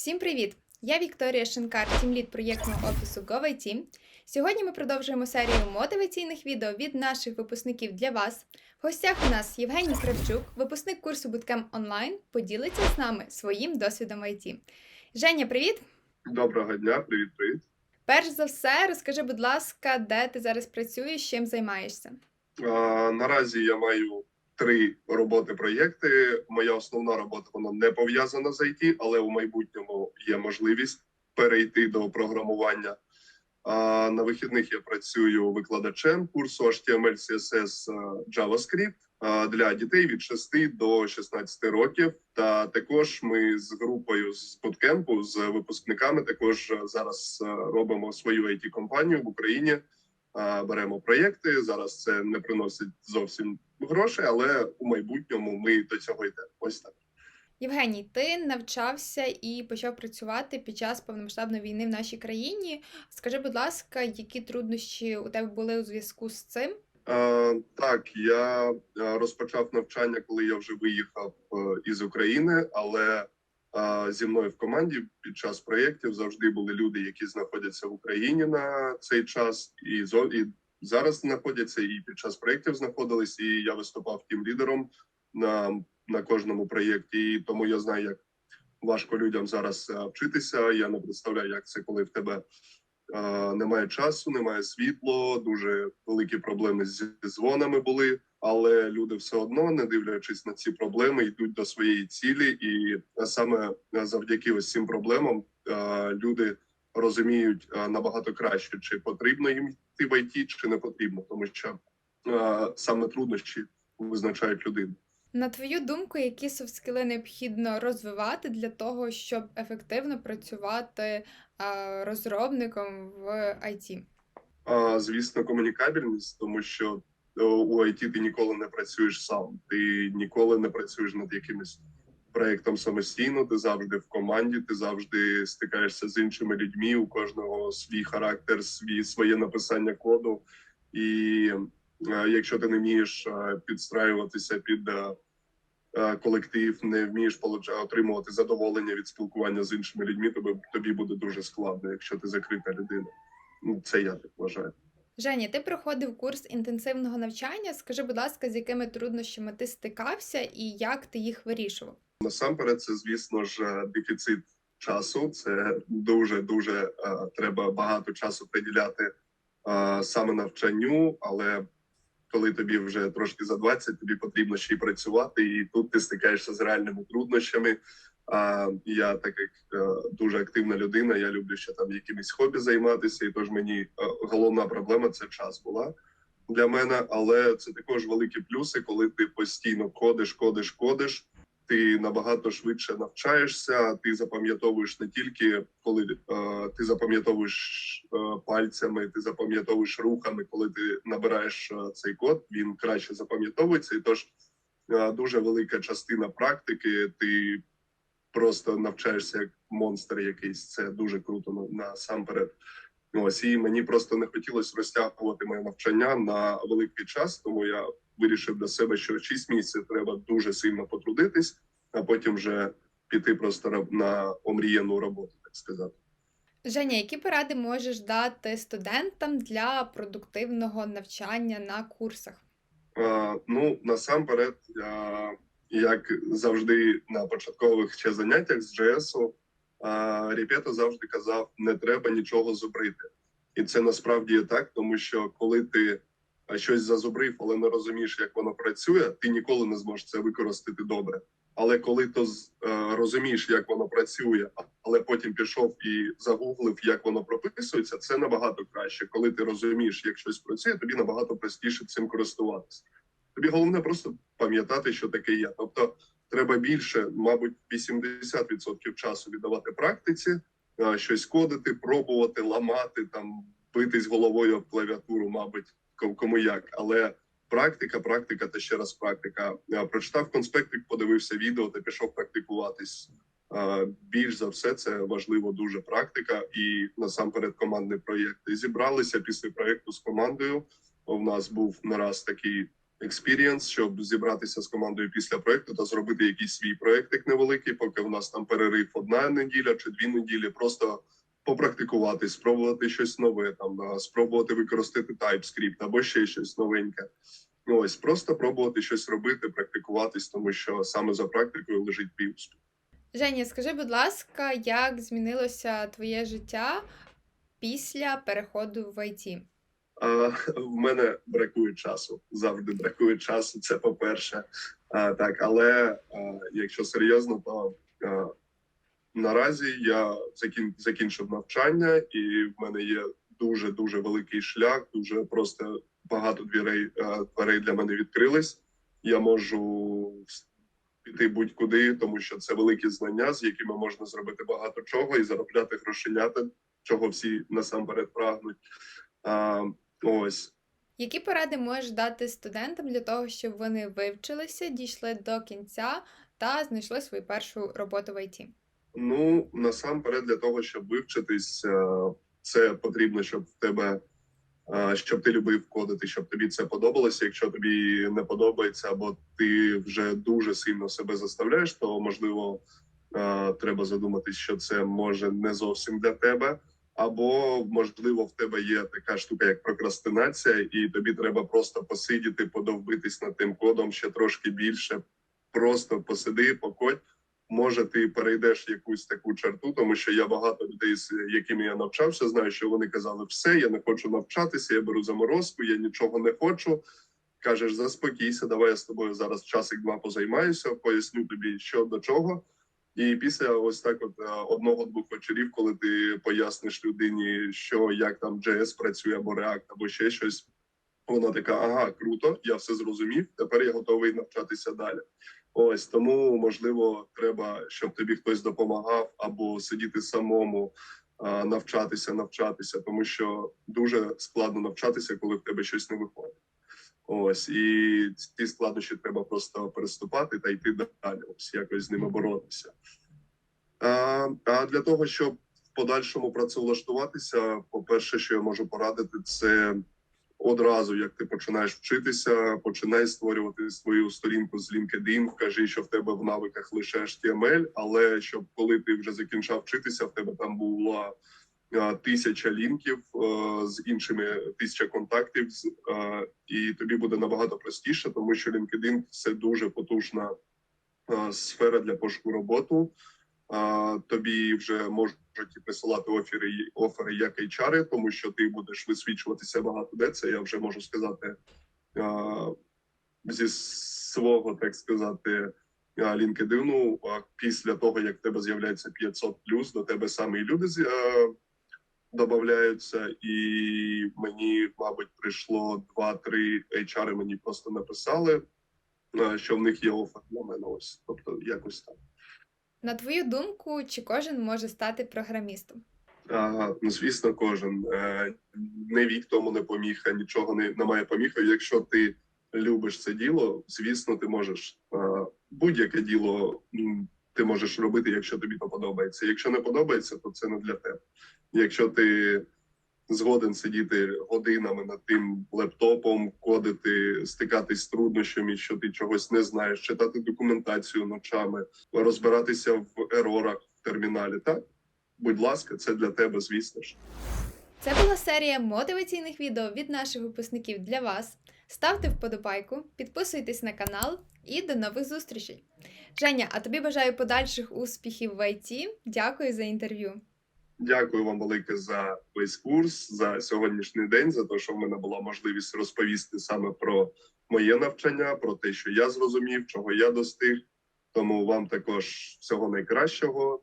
Всім привіт! Я Вікторія Шинкар, тімлід проєктного офісу GoIT. Сьогодні ми продовжуємо серію мотиваційних відео від наших випускників для вас. В гостях у нас Євгеній Кравчук, випускник курсу Bootcamp онлайн, поділиться з нами своїм досвідом в IT. Женя, привіт! Доброго дня, привіт, привіт. Перш за все, розкажи, будь ласка, де ти зараз працюєш, чим займаєшся? А, наразі я маю три роботи проєкти. Моя основна робота вона не пов'язана з IT, але у майбутньому є можливість перейти до програмування. А, на вихідних я працюю викладачем курсу HTML, CSS, е, JavaScript для дітей від 6 до 16 років. Та також ми з групою з Bootcamp, з випускниками також е, зараз е, робимо свою it компанію в Україні. Беремо проєкти. Зараз це не приносить зовсім грошей, але у майбутньому ми до цього йдемо. Ось так. Євгеній, ти навчався і почав працювати під час повномасштабної війни в нашій країні. Скажи, будь ласка, які труднощі у тебе були у зв'язку з цим? Е, так, я розпочав навчання, коли я вже виїхав е, із України, але е, зі мною в команді під час проєктів завжди були люди, які знаходяться в Україні на цей час, і і зараз знаходяться, і під час проєктів знаходились. І я виступав тим лідером на, на кожному проєкті. І тому я знаю, як важко людям зараз е, вчитися. Я не представляю, як це, коли в тебе Е, немає часу, немає світло, дуже великі проблеми з дзвонами були. Але люди все одно, не дивлячись на ці проблеми, йдуть до своєї цілі, і саме завдяки ось цим проблемам е, люди розуміють е, набагато краще, чи потрібно їм йти в ІТ, чи не потрібно, тому що е, саме труднощі визначають людину. На твою думку, які софт-скіли необхідно розвивати для того, щоб ефективно працювати розробником в IT? Звісно, комунікабельність, тому що е, у IT ти ніколи не працюєш сам. Ти ніколи не працюєш над якимось проєктом самостійно. Ти завжди в команді, ти завжди стикаєшся з іншими людьми. У кожного свій характер, свій своє написання коду. І е, якщо ти не вмієш е, підстраюватися під е, колектив, не вмієш отримувати задоволення від спілкування з іншими людьми, тобі, тобі буде дуже складно, якщо ти закрита людина. Ну, це я так вважаю. Женя, ти проходив курс інтенсивного навчання. Скажи, будь ласка, з якими труднощами ти стикався і як ти їх вирішував? Насамперед, це звісно ж дефіцит часу. Це дуже дуже е, треба багато часу приділяти е, саме навчанню, але коли тобі вже трошки за 20, тобі потрібно ще й працювати, і тут ти стикаєшся з реальними труднощами. А я так як е, дуже активна людина, я люблю ще там якимись хобі займатися, і тож мені е, головна проблема це час була для мене. Але це також великі плюси, коли ти постійно кодиш, кодиш, кодиш ти набагато швидше навчаєшся. Ти запам'ятовуєш не тільки коли е, ти запам'ятовуєш е, пальцями, ти запам'ятовуєш рухами, коли ти набираєш е, цей код, він краще запам'ятовується. І тож е, дуже велика частина практики. Ти просто навчаєшся як монстр якийсь. Це дуже круто на- насамперед. Ось і мені просто не хотілося розтягувати моє навчання на великий час, тому я вирішив для себе, що 6 місяців треба дуже сильно потрудитись, а потім вже піти просто на омріяну роботу, так сказати. Женя, які поради можеш дати студентам для продуктивного навчання на курсах? А, ну насамперед, а, як завжди на початкових ще заняттях з JS, а, завжди казав: не треба нічого зубрити. І це насправді є так, тому що коли ти щось зазубрив, але не розумієш, як воно працює, ти ніколи не зможеш це використати добре. Але коли е, розумієш, як воно працює, але потім пішов і загуглив, як воно прописується, це набагато краще. Коли ти розумієш, як щось працює, тобі набагато простіше цим користуватися. Тобі головне просто пам'ятати, що таке є. Тобто, треба більше, мабуть, 80% часу віддавати практиці, е, щось кодити, пробувати, ламати, там битись головою об клавіатуру, мабуть, кому як. Але практика, практика та ще раз практика. Е, Прочитав конспектик, подивився відео та пішов практикуватись. Е, Більш за все, це важливо дуже практика і насамперед командний проєкт. І Зібралися після проєкту з командою. У нас був не раз такий експірієнс, щоб зібратися з командою після проекту та зробити якийсь свій проектик невеликий, поки в нас там перерив одна неділя чи дві неділі. Просто попрактикувати, спробувати щось нове, там спробувати використати TypeScript або ще щось новеньке. Ось просто пробувати щось робити, практикуватись, тому що саме за практикою лежить твій. Женя, скажи, будь ласка, як змінилося твоє життя після переходу в IT? А, в мене бракує часу. Завжди бракує часу. Це по-перше. А, так, але а, якщо серйозно, то а, наразі я закін, закінчив навчання, і в мене є дуже дуже великий шлях. Дуже просто багато дверей, дверей для мене відкрились. Я можу піти будь-куди, тому що це великі знання, з якими можна зробити багато чого і заробляти грошенята, чого всі насамперед прагнуть. Ось Які поради можеш дати студентам для того, щоб вони вивчилися, дійшли до кінця та знайшли свою першу роботу в IT? ну насамперед, для того, щоб вивчитись, е, це потрібно, щоб в тебе е, щоб ти любив кодити, щоб тобі це подобалося. Якщо тобі не подобається, або ти вже дуже сильно себе заставляєш, то можливо е, треба задуматись, що це може не зовсім для тебе. Або можливо в тебе є така штука, як прокрастинація, і тобі треба просто посидіти, подовбитись над тим кодом ще трошки більше. Просто посиди, покодь. Може, ти перейдеш якусь таку черту, тому що я багато людей, з якими я навчався, знаю, що вони казали: все, я не хочу навчатися, я беру заморозку, я нічого не хочу. Кажеш, заспокійся, давай я з тобою зараз часик-два позаймаюся, поясню тобі, що до чого. І після ось так, от е, одного-двох вечорів, коли ти поясниш людині, що як там JS працює або React, або ще щось, вона така: ага, круто, я все зрозумів. Тепер я готовий навчатися далі. Ось тому можливо, треба, щоб тобі хтось допомагав, або сидіти самому, а, навчатися, навчатися, тому що дуже складно навчатися, коли в тебе щось не виходить. Ось і ці складнощі треба просто переступати та йти далі. Ось якось з ними боротися. А, а для того, щоб в подальшому працевлаштуватися, по-перше, що я можу порадити, це одразу, як ти починаєш вчитися, починай створювати свою сторінку з LinkedIn, Кажи, що в тебе в навиках лише HTML, але щоб коли ти вже закінчав вчитися, в тебе там була тисяча лінків з іншими тисяча контактів, і тобі буде набагато простіше, тому що LinkedIn – це дуже потужна сфера для пошуку роботу. Тобі вже можуть присилати офери, офери як HR, тому що ти будеш висвічуватися багато де. Це я вже можу сказати зі свого, так сказати, LinkedIn, після того як в тебе з'являється 500 плюс, до тебе саме і люди додаються, і мені, мабуть, прийшло 2-3 HR мені просто написали, а, що в них є офер для мене. Ось, тобто, якось так. На твою думку, чи кожен може стати програмістом? Ага, ну звісно, кожен Е, не вік тому не поміха, нічого не немає поміха. Якщо ти любиш це діло, звісно, ти можеш будь-яке діло ти можеш робити, якщо тобі то подобається. Якщо не подобається, то це не для тебе. Якщо ти згоден сидіти годинами над тим лептопом, кодити, стикатись з труднощами, що ти чогось не знаєш, читати документацію ночами, розбиратися в ерорах в терміналі, так будь ласка, це для тебе, звісно ж. Це була серія мотиваційних відео від наших випускників для вас. Ставте вподобайку, підписуйтесь на канал і до нових зустрічей. Женя, а тобі бажаю подальших успіхів в IT. Дякую за інтерв'ю. Дякую вам велике за весь курс, за сьогоднішній день, за те, що в мене була можливість розповісти саме про моє навчання, про те, що я зрозумів, чого я достиг. Тому вам також всього найкращого.